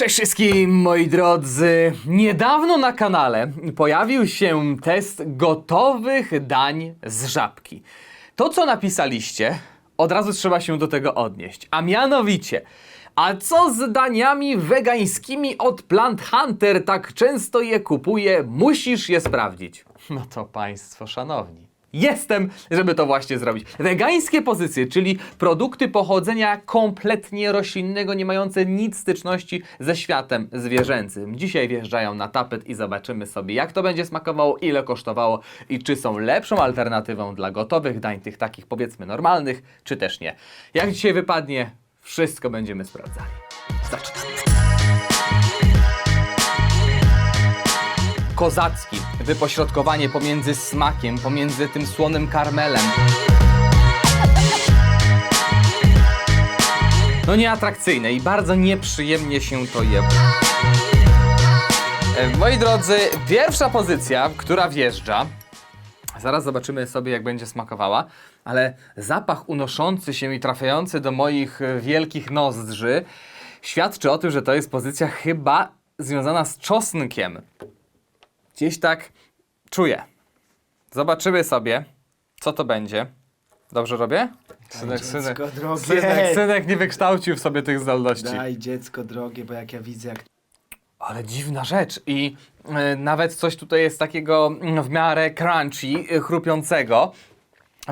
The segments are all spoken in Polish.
Cześć wszystkim moi drodzy. Niedawno na kanale pojawił się test gotowych dań z żabki. To co napisaliście, od razu trzeba się do tego odnieść. A mianowicie, a co z daniami wegańskimi od Plant Hunter? Tak często je kupuję, musisz je sprawdzić. No to państwo szanowni. Jestem, żeby to właśnie zrobić. Wegańskie pozycje, czyli produkty pochodzenia kompletnie roślinnego, nie mające nic styczności ze światem zwierzęcym. Dzisiaj wjeżdżają na tapet i zobaczymy sobie, jak to będzie smakowało, ile kosztowało i czy są lepszą alternatywą dla gotowych dań, tych takich powiedzmy normalnych, czy też nie. Jak dzisiaj wypadnie, wszystko będziemy sprawdzali. Zaczynamy. kozacki. Wypośrodkowanie pomiędzy smakiem, pomiędzy tym słonym karmelem. No nieatrakcyjne i bardzo nieprzyjemnie się to je. E, Moi drodzy, pierwsza pozycja, która wjeżdża. Zaraz zobaczymy sobie, jak będzie smakowała, ale zapach unoszący się i trafiający do moich e, wielkich nozdrzy świadczy o tym, że to jest pozycja chyba związana z czosnkiem. Gdzieś tak czuję. Zobaczymy sobie, co to będzie. Dobrze robię? Synek, synek, dziecko drogie. synek, synek nie wykształcił w sobie tych zdolności. Daj dziecko drogie, bo jak ja widzę, jak Ale dziwna rzecz i e, nawet coś tutaj jest takiego mm, w miarę crunchy, e, chrupiącego,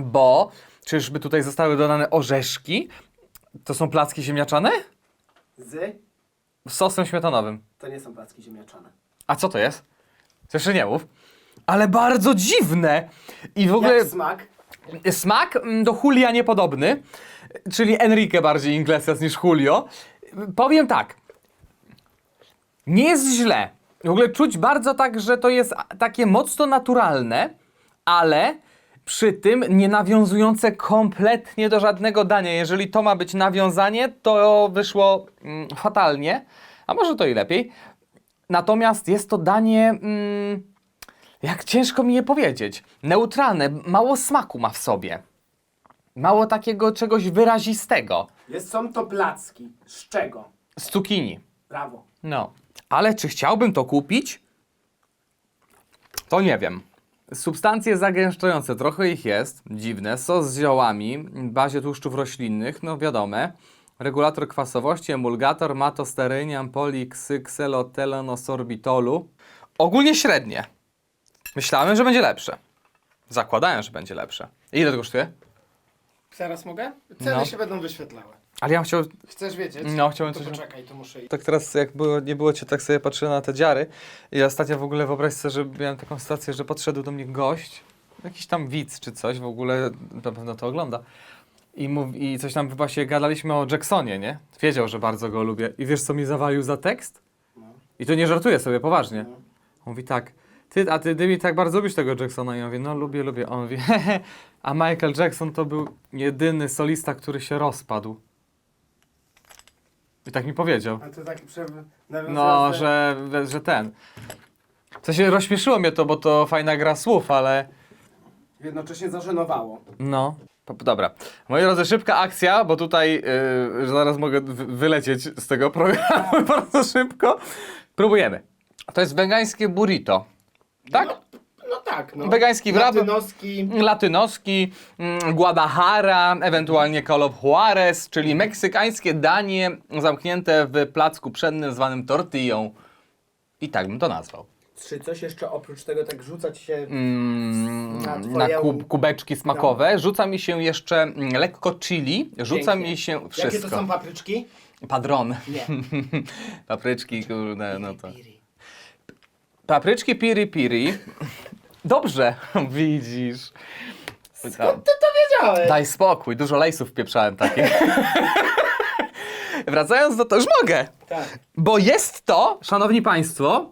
bo czyżby tutaj zostały dodane orzeszki? To są placki ziemniaczane? z, Z sosem śmietanowym. to nie są placki ziemniaczane. A co to jest? To jeszcze nie mów. Ale bardzo dziwne! I w ogóle... Jak smak? Smak mm, do Julia niepodobny, czyli Enrique bardziej Iglesias niż Julio. Powiem tak, nie jest źle. W ogóle czuć bardzo tak, że to jest a- takie mocno naturalne, ale przy tym nie nawiązujące kompletnie do żadnego dania. Jeżeli to ma być nawiązanie, to wyszło mm, fatalnie, a może to i lepiej. Natomiast jest to danie... Mm, jak ciężko mi je powiedzieć. Neutralne, mało smaku ma w sobie. Mało takiego czegoś wyrazistego. Jest, są to placki. Z czego? Z cukinii. Brawo. No. Ale czy chciałbym to kupić? To nie wiem. Substancje zagęszczające, trochę ich jest, dziwne. Sos z ziołami, bazie tłuszczów roślinnych, no wiadome. Regulator kwasowości, emulgator, matosterynian, poliksykselotelonosorbitolu. Ogólnie średnie. Myślałem, że będzie lepsze. Zakładałem, że będzie lepsze. Ile to kosztuje? Zaraz mogę? Ceny No. się będą wyświetlały. Ale ja bym chciał Chcesz wiedzieć? No, chciałbym to coś- poczekaj, to muszę iść. Tak teraz, jak było, nie było cię, tak sobie patrzyłem na te dziary i ostatnio w ogóle wyobraź sobie, że miałem taką sytuację, że podszedł do mnie gość, jakiś tam widz czy coś, w ogóle na pewno to ogląda. I, mów, I coś tam właśnie gadaliśmy o Jacksonie, nie? Wiedział, że bardzo go lubię. I wiesz, co mi zawalił za tekst? No. I to nie żartuję sobie, poważnie. No. On mówi tak, ty, a ty, ty mi tak bardzo lubisz tego Jacksona? I ja mówię, no lubię, lubię. On mówi, hehe, a Michael Jackson to był jedyny solista, który się rozpadł. I tak mi powiedział. A to taki przew... No, że, że ten. W sensie rozśmieszyło mnie to, bo to fajna gra słów, ale. Jednocześnie zażenowało. No. Dobra. Moi drodzy, szybka akcja, bo tutaj yy, zaraz mogę wy- wylecieć z tego programu bardzo szybko. Próbujemy. To jest wegańskie burrito. Tak? No, no tak, no. Wegański wrap. Latynoski. Latynoski, mm, Guadalajara, ewentualnie Call Juarez, czyli meksykańskie danie zamknięte w placku pszennym zwanym tortillą. I tak bym to nazwał. Czy coś jeszcze oprócz tego tak rzucać się mm, Na na twoje- kub, kubeczki smakowe. Rzuca mi się jeszcze mm, lekko chili, rzuca Pięknie. mi się Jakie to wszystko. są papryczki? Padron. Nie. Papryczki, kurde, no to. Papryczki piri piri. Dobrze, widzisz. Skąd ty to wiedziałeś? Daj spokój, dużo lejsów pieprzałem takich. Wracając do to, już mogę. Tak. Bo jest to, szanowni państwo,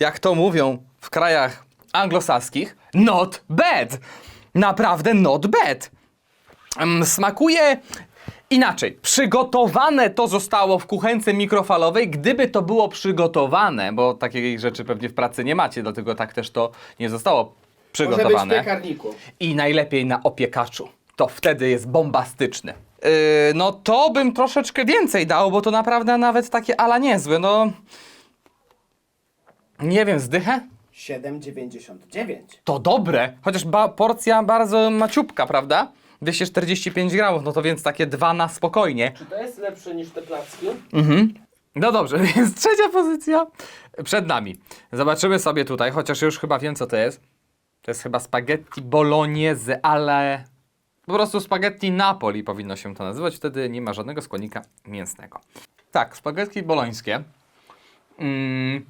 jak to mówią w krajach anglosaskich, not bad. Naprawdę not bad. Mm, Smakuje inaczej. Przygotowane to zostało w kuchence mikrofalowej. Gdyby to było przygotowane, bo takiej rzeczy pewnie w pracy nie macie, dlatego tak też to nie zostało Może być w przygotowane. piekarniku. I najlepiej na opiekaczu. to wtedy jest bombastyczny. Yy, no to bym troszeczkę więcej dał, bo to naprawdę nawet takie ala niezłe. No. Nie wiem, zdychę? 7,99. To dobre, chociaż ba- porcja bardzo maciupka, prawda? 245 gramów, no to więc takie dwa na spokojnie. Czy to jest lepsze niż te placki? Mhm. No dobrze, więc trzecia pozycja przed nami. Zobaczymy sobie tutaj, chociaż już chyba wiem co to jest. To jest chyba spaghetti bolognese, ale po prostu spaghetti Napoli powinno się to nazywać, wtedy nie ma żadnego składnika mięsnego. Tak, spaghetti bolońskie. Mm,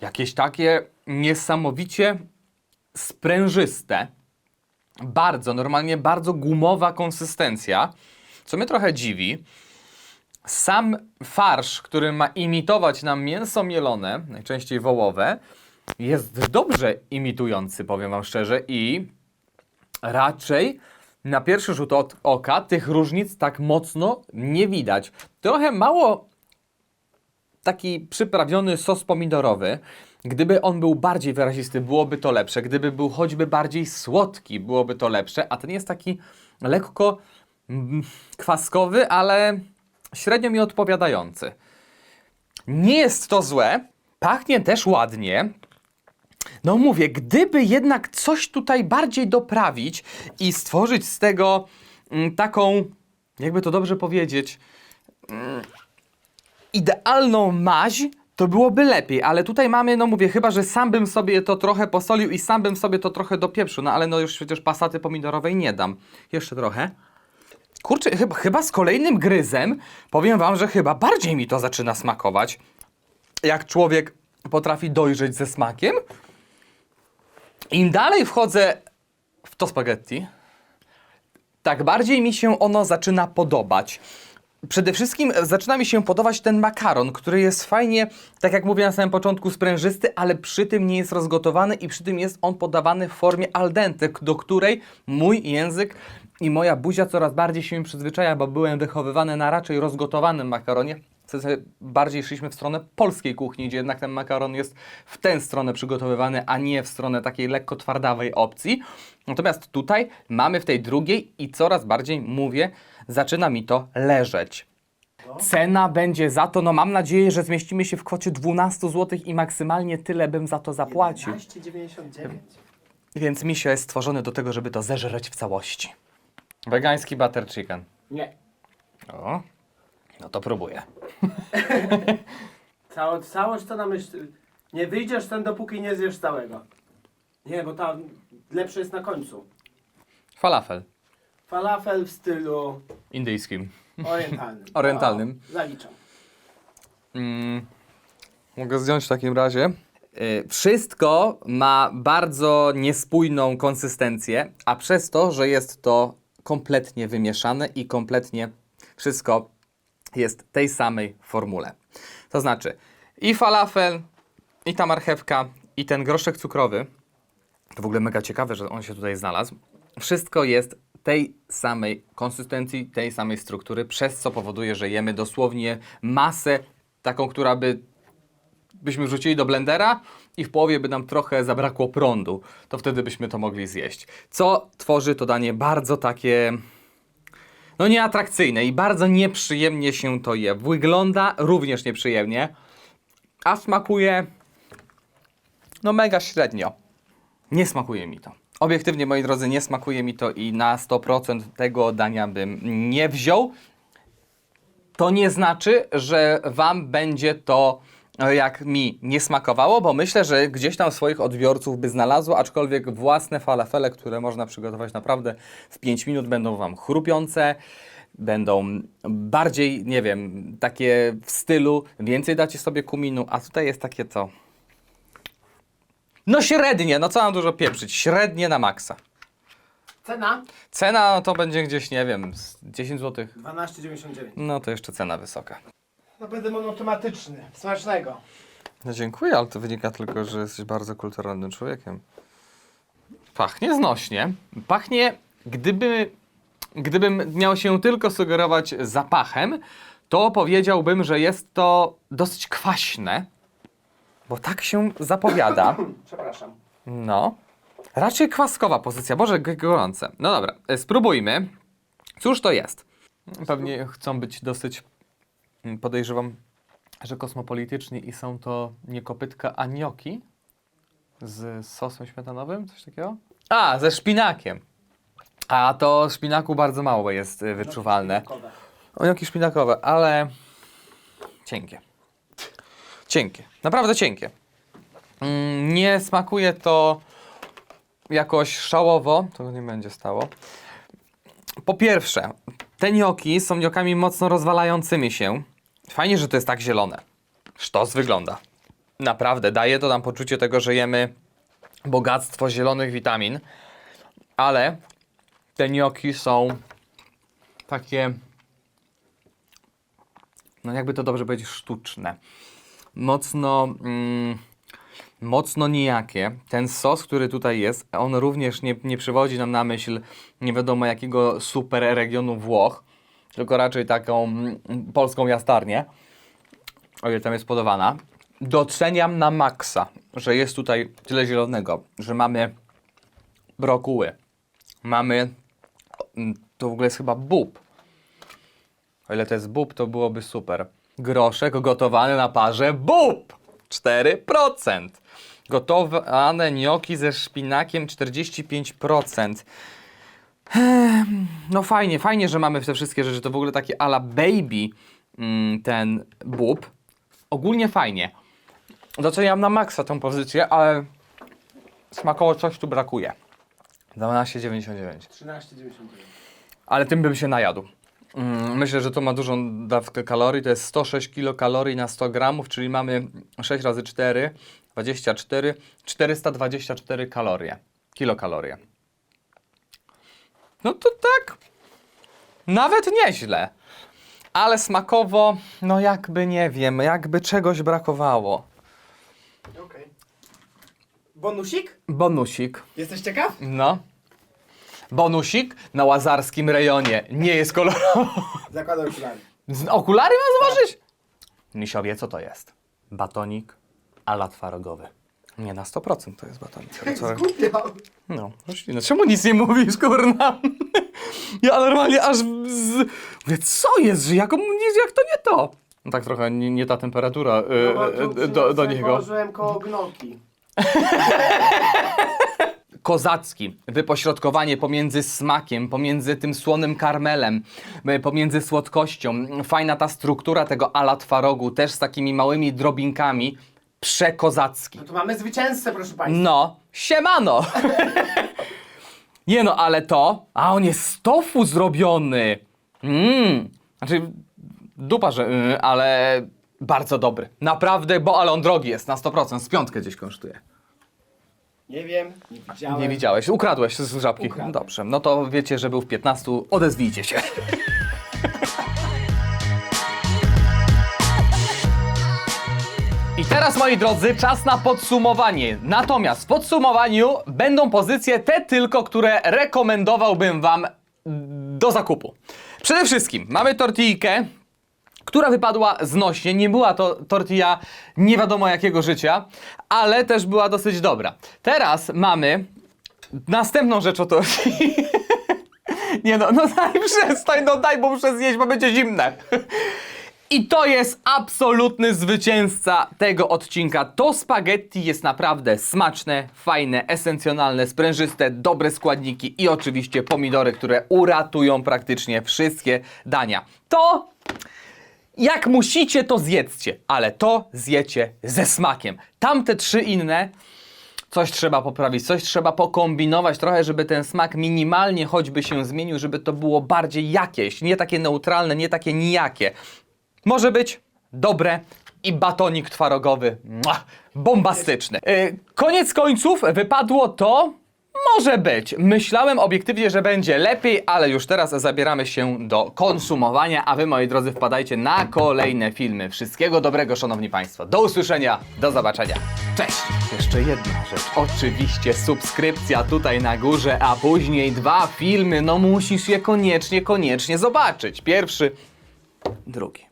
jakieś takie niesamowicie sprężyste. Bardzo, normalnie bardzo gumowa konsystencja, co mnie trochę dziwi. Sam farsz, który ma imitować nam mięso mielone, najczęściej wołowe, jest dobrze imitujący, powiem Wam szczerze, i raczej na pierwszy rzut oka tych różnic tak mocno nie widać. Trochę mało taki przyprawiony sos pomidorowy. Gdyby on był bardziej wyrazisty, byłoby to lepsze. Gdyby był choćby bardziej słodki, byłoby to lepsze. A ten jest taki lekko mm, kwaskowy, ale średnio mi odpowiadający. Nie jest to złe, pachnie też ładnie. No mówię, gdyby jednak coś tutaj bardziej doprawić i stworzyć z tego mm, taką, jakby to dobrze powiedzieć, mm, idealną maź, to byłoby lepiej, ale tutaj mamy, no mówię, chyba, że sam bym sobie to trochę posolił i sam bym sobie to trochę dopieprzył, no ale no już przecież pasaty pomidorowej nie dam. Jeszcze trochę. Kurczę, chyba, chyba z kolejnym gryzem powiem wam, że chyba bardziej mi to zaczyna smakować. Jak człowiek potrafi dojrzeć ze smakiem. Im dalej wchodzę w to spaghetti, tak bardziej mi się ono zaczyna podobać. Przede wszystkim zaczyna mi się podobać ten makaron, który jest fajnie, tak jak mówię na samym początku, sprężysty, ale przy tym nie jest rozgotowany i przy tym jest on podawany w formie al dente, do której mój język i moja buzia coraz bardziej się przyzwyczaja, bo byłem wychowywany na raczej rozgotowanym makaronie. W sensie bardziej szliśmy w stronę polskiej kuchni, gdzie jednak ten makaron jest w tę stronę przygotowywany, a nie w stronę takiej lekko twardawej opcji. Natomiast tutaj mamy w tej drugiej i coraz bardziej mówię, zaczyna mi to leżeć. Cena będzie za to, no mam nadzieję, że zmieścimy się w kwocie 12 zł i maksymalnie tyle bym za to zapłacił. 11,99. Więc misio jest stworzony do tego, żeby to zeżreć w całości. Wegański butter chicken. Nie. O, no to próbuję. Cało, całość to na myśl. Nie wyjdziesz ten dopóki nie zjesz całego. Nie, bo tam lepsze jest na końcu. Falafel Falafel w stylu indyjskim. orientalnym. Orientalnym. O, zaliczam. Mm, mogę zdjąć w takim razie. Y, Wszystko ma bardzo niespójną konsystencję, a przez to, że jest to kompletnie wymieszane i kompletnie wszystko jest tej samej formule. To znaczy i falafel, i ta marchewka, i ten groszek cukrowy, to w ogóle mega ciekawe, że on się tutaj znalazł. Wszystko jest tej samej konsystencji, tej samej struktury, przez co powoduje, że jemy dosłownie masę taką, która by byśmy wrzucili do blendera i w połowie by nam trochę zabrakło prądu, to wtedy byśmy to mogli zjeść. Co tworzy to danie bardzo takie no nieatrakcyjne i bardzo nieprzyjemnie się to je. Wygląda również nieprzyjemnie, a smakuje no mega średnio. Nie smakuje mi to. Obiektywnie, moi drodzy, nie smakuje mi to i na 100% tego dania bym nie wziął. To nie znaczy, że Wam będzie to jak mi nie smakowało, bo myślę, że gdzieś tam swoich odbiorców by znalazło, aczkolwiek własne falafele, które można przygotować naprawdę w 5 minut, będą Wam chrupiące, będą bardziej, nie wiem, takie w stylu, więcej dacie sobie kuminu, a tutaj jest takie co? No średnie, no co mam dużo pieprzyć, średnie na maksa. Cena Cena no to będzie gdzieś, nie wiem, z 10 zł. 12,99. No to jeszcze cena wysoka. No będę monotematyczny. Smacznego. No dziękuję, ale to wynika tylko, że jesteś bardzo kulturalnym człowiekiem. Pachnie znośnie. Pachnie, gdyby, gdybym miał się tylko sugerować zapachem, to powiedziałbym, że jest to dosyć kwaśne, bo tak się zapowiada. Przepraszam. No. Raczej kwaskowa pozycja. Boże, gorące. No dobra, e, spróbujmy. Cóż to jest? Pewnie chcą być dosyć, podejrzewam, że kosmopolityczni i są to nie kopytka, a gnocchi z sosem śmietanowym, coś takiego? A, ze szpinakiem. A to szpinaku bardzo mało jest y, wyczuwalne. Gnocchi szpinakowe, ale cienkie. Cienkie, naprawdę cienkie. Mm, Nie smakuje to jakoś szałowo, to nie będzie stało. Po pierwsze, te gnocchi są gnockami mocno rozwalającymi się. Fajnie, że to jest tak zielone. Sztos wygląda. Naprawdę, daje to nam poczucie tego, że jemy bogactwo zielonych witamin, ale te gnocchi są takie, no jakby to dobrze powiedzieć, sztuczne. Mocno, mm, mocno nijakie. Ten sos, który tutaj jest, on również nie, nie przywodzi nam na myśl nie wiadomo jakiego super regionu Włoch, tylko raczej taką mm, polską jastarnię, o ile tam jest podawana. Doceniam na maksa, że jest tutaj tyle zielonego, że mamy brokuły, mamy, mm, to w ogóle jest chyba bób, o ile to jest bób, to byłoby super. Groszek gotowany na parze bób! 4%. Gotowane gnocchi ze szpinakiem 45%. Ehm, No fajnie, fajnie, że mamy te wszystkie rzeczy. To w ogóle takie ala baby mm, ten bób. Ogólnie fajnie. Doceniam na maksa tą pozycję, ale smakowo coś tu brakuje. 12,99 13,99. ale tym bym się najadł. Mm, Myślę, że to ma dużą dawkę kalorii. To jest 106 kilokalorii na 100 gramów, czyli mamy 6 razy 4, 24, 424 kalorie. Kilokalorie. No to tak. Nawet nieźle. Ale smakowo, no jakby nie wiem, jakby czegoś brakowało. Okej. Bonusik? Bonusik. Jesteś ciekaw? No. Bonusik na łazarskim rejonie. Nie jest kolorowo. Zakładam okulary. Z okulary mam zobaczyć? Misio wie, co to jest. Batonik ala twarogowy. Nie, na 100% to jest Co? Zgubiał. No, no, czemu nic nie mówisz, kurna? Ja normalnie aż z... Mówię, co jest, że jak, jak to nie to? No tak trochę nie, nie ta temperatura y, No y, do, do niego. Położyłem koło gnoki. kozacki. Wypośrodkowanie pomiędzy smakiem, pomiędzy tym słonym karmelem, y, pomiędzy słodkością. Fajna ta struktura tego ala twarogu, też z takimi małymi drobinkami. Przekozacki. No to mamy zwycięzcę, proszę Państwa. No, siemano! Nie no, ale to... A, on jest z tofu zrobiony! Mmm, znaczy... Dupa, że... y, ale... Bardzo dobry. Naprawdę, bo ale on drogi jest na 100%. Z piątkę gdzieś kosztuje. Nie wiem, nie widziałem. Nie widziałeś, ukradłeś z żabki. Ukradłem. Dobrze, no to wiecie, że był w 15, odezwijcie się. teraz, moi drodzy, czas na podsumowanie. Natomiast w podsumowaniu będą pozycje te tylko, które rekomendowałbym Wam do zakupu. Przede wszystkim mamy tortilkę, która wypadła znośnie. Nie była to tortilla nie wiadomo jakiego życia, ale też była dosyć dobra. Teraz mamy następną rzecz o tortilli. Nie no, no daj przestań, no daj, bo muszę zjeść, bo będzie zimne. I to jest absolutny zwycięzca tego odcinka. To spaghetti jest naprawdę smaczne, fajne, esencjonalne, sprężyste, dobre składniki i oczywiście pomidory, które uratują praktycznie wszystkie dania. To jak musicie, to zjedzcie, ale to zjecie ze smakiem. Tamte trzy inne, coś trzeba poprawić, coś trzeba pokombinować trochę, żeby ten smak minimalnie choćby się zmienił, żeby to było bardziej jakieś, nie takie neutralne, nie takie nijakie. Może być dobre i batonik twarogowy, bombastyczny. Yy, koniec końców wypadło to, może być. Myślałem obiektywnie, że będzie lepiej, ale już teraz zabieramy się do konsumowania, a wy, moi drodzy, wpadajcie na kolejne filmy. Wszystkiego dobrego, szanowni państwo. Do usłyszenia, do zobaczenia. Cześć! Jeszcze jedna rzecz. Oczywiście subskrypcja tutaj na górze, a później dwa filmy. No musisz je koniecznie, koniecznie zobaczyć. Pierwszy, drugi.